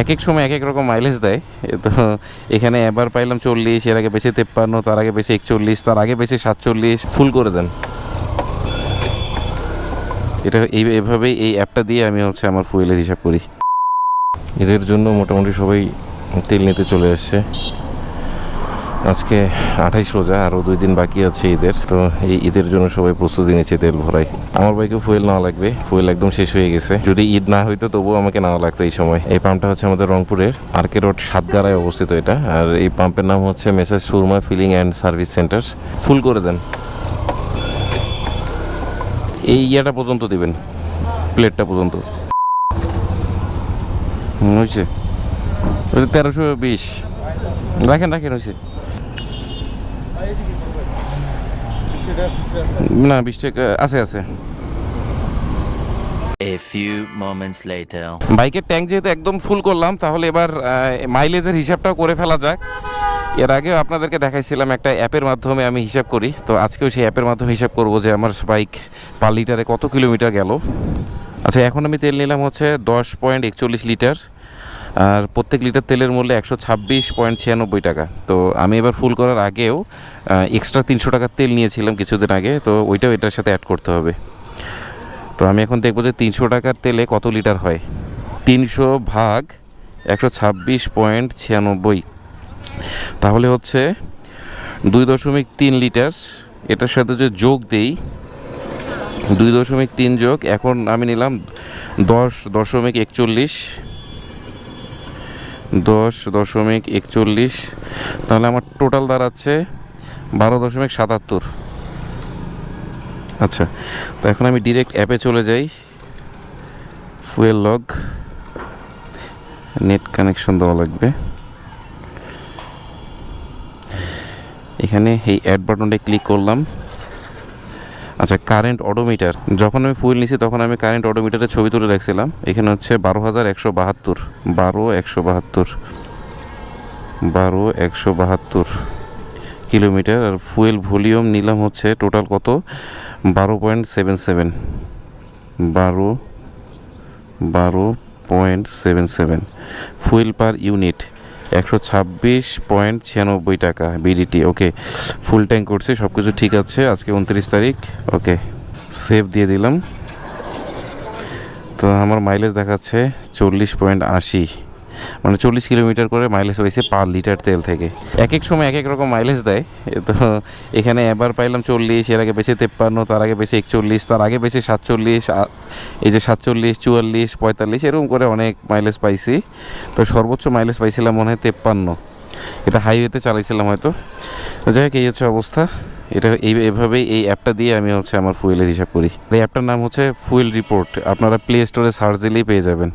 এক এক সময় এক এক রকম মাইলেজ দেয়। এ তো এখানে এবার পাইলাম চল্লিশ এর আগে বেশি তেপ্পান্ন তার আগে বেশি একচল্লিশ তার আগে বেশি সাতচল্লিশ। ফুল করে দেন। এটা এই এভাবেই এই অ্যাপটা দিয়ে আমি হচ্ছে আমার ফুয়েলের হিসাব করি। এদের জন্য মোটামুটি সবাই তেল নিতে চলে আসছে। আজকে আঠাইশ রোজা, আরও দুই দিন বাকি আছে ঈদের। তো এই ঈদের জন্য সবাই প্রস্তুতি নিচ্ছে তেল ভরাই। আমার বাইকে ফুয়েল নেওয়া লাগবে। ফুয়েল একদম শেষ হয়ে গেছে। যদি ঈদ না হইতো তবুও আমাকে নেওয়া লাগতো এই সময়। এই পাম্পটা হচ্ছে আমাদের রংপুরের আরকে রোড সাতগাড়ায় অবস্থিত এটা। আর এই পাম্পের নাম হচ্ছে Messrs Surma filling and service centre. Full করে দেন। এই ইয়াটা পর্যন্ত দিবেন। প্লেটটা পর্যন্ত। হয়েছে তেরোশো বিশ। রাখেন রাখেন হয়েছে না বিশ টাকা আছে আছে। A few moments later. বাইকের ট্যাঙ্ক যেহেতু একদম ফুল করলাম তাহলে এবার মাইলেজের হিসাবটাও করে ফেলা যাক। এর আগেও আপনাদেরকে দেখাইছিলাম একটা অ্যাপের মাধ্যমে আমি হিসাব করি। তো আজকেও সেই অ্যাপের মাধ্যমে হিসাব করব যে আমার বাইক পার লিটারে কত কিলোমিটার গেল। আচ্ছা এখন আমি তেল নিলাম হচ্ছে দশ পয়েন্ট একচল্লিশ লিটার। আর প্রত্যেক লিটার তেলের মূল্য একশো ছাব্বিশ পয়েন্ট ছিয়ানব্বই টাকা। তো আমি এবার ফুল করার আগেও এক্সট্রা তিনশো টাকার তেল নিয়েছিলাম কিছুদিন আগে, তো ওইটাও এটার সাথে অ্যাড করতে হবে। তো আমি এখন দেখব যে তিনশো টাকার তেলে কত লিটার হয়। তিনশো ভাগ একশো ছাব্বিশ পয়েন্ট ছিয়ানব্বই। তাহলে হচ্ছে দুই দশমিক তিন লিটার, এটার সাথে যে যোগ দেই, দুই দশমিক তিন যোগ, এখন আমি নিলাম দশ দশমিক একচল্লিশ। দশ দশমিক একচল্লিশ। তাহলে আমার টোটাল দাঁড়াচ্ছে বারো দশমিক সাতাত্তর। আচ্ছা তো এখন আমি ডিরেক্ট অ্যাপে চলে যাই। ফুয়েল লগ নেট কানেকশন দেওয়া লাগবে। এখানে এই অ্যাড বাটনটা ক্লিক করলাম। আচ্ছা কারেন্ট অডোমিটার যখন আমি ফুয়েল নিছি, তখন আমি কারেন্ট অডোমিটারের ছবি তুলে রাখছিলাম। এখানে হচ্ছে বারো হাজার একশো বাহাত্তর, বারো একশো বাহাত্তর, বারো একশো বাহাত্তর কিলোমিটার। আর ফুয়েল ভলিউম নিলাম হচ্ছে টোটাল কত? বারো পয়েন্ট সেভেন সেভেন, বারো বারো point seven seven. Fuel per unit একশো ছাব্বিশ পয়েন্ট ছিয়ানব্বই টাকা বিডিটি ওকে ফুল ট্যাঙ্ক করছে সব কিছু ঠিক আছে, আজকে উনত্রিশ তারিখ ওকে সেভ দিয়ে দিলাম। তো আমার মাইলেজ দেখাচ্ছে চল্লিশ পয়েন্ট আশি। মানে চল্লিশ কিলোমিটার করে মাইলেজ হয়েছে পার লিটার তেল থেকে। এক এক সময় এক এক রকম মাইলেজ দেয়। তো এখানে এবার পাইলাম চল্লিশ, এর আগে বেশি তেপ্পান্ন, তার আগে বেশি একচল্লিশ, তার আগে বেশি সাতচল্লিশ এই যে সাতচল্লিশ, চুয়াল্লিশ, পঁয়তাল্লিশ, এরকম করে অনেক মাইলেজ পাইছি। তো সর্বোচ্চ মাইলেজ পাইছিলাম মনে হয় তেপ্পান্ন। এটা হাইওয়েতে চালাইছিলাম হয়তো। যাই হোক, এই হচ্ছে অবস্থা। এটা এই, এভাবেই এই অ্যাপটা দিয়ে আমি হচ্ছে আমার ফুয়েলের হিসাব করি। এই অ্যাপটার নাম হচ্ছে ফুয়েল রিপোর্ট আপনারা প্লে স্টোরে সার্চ দিলেই পেয়ে যাবেন।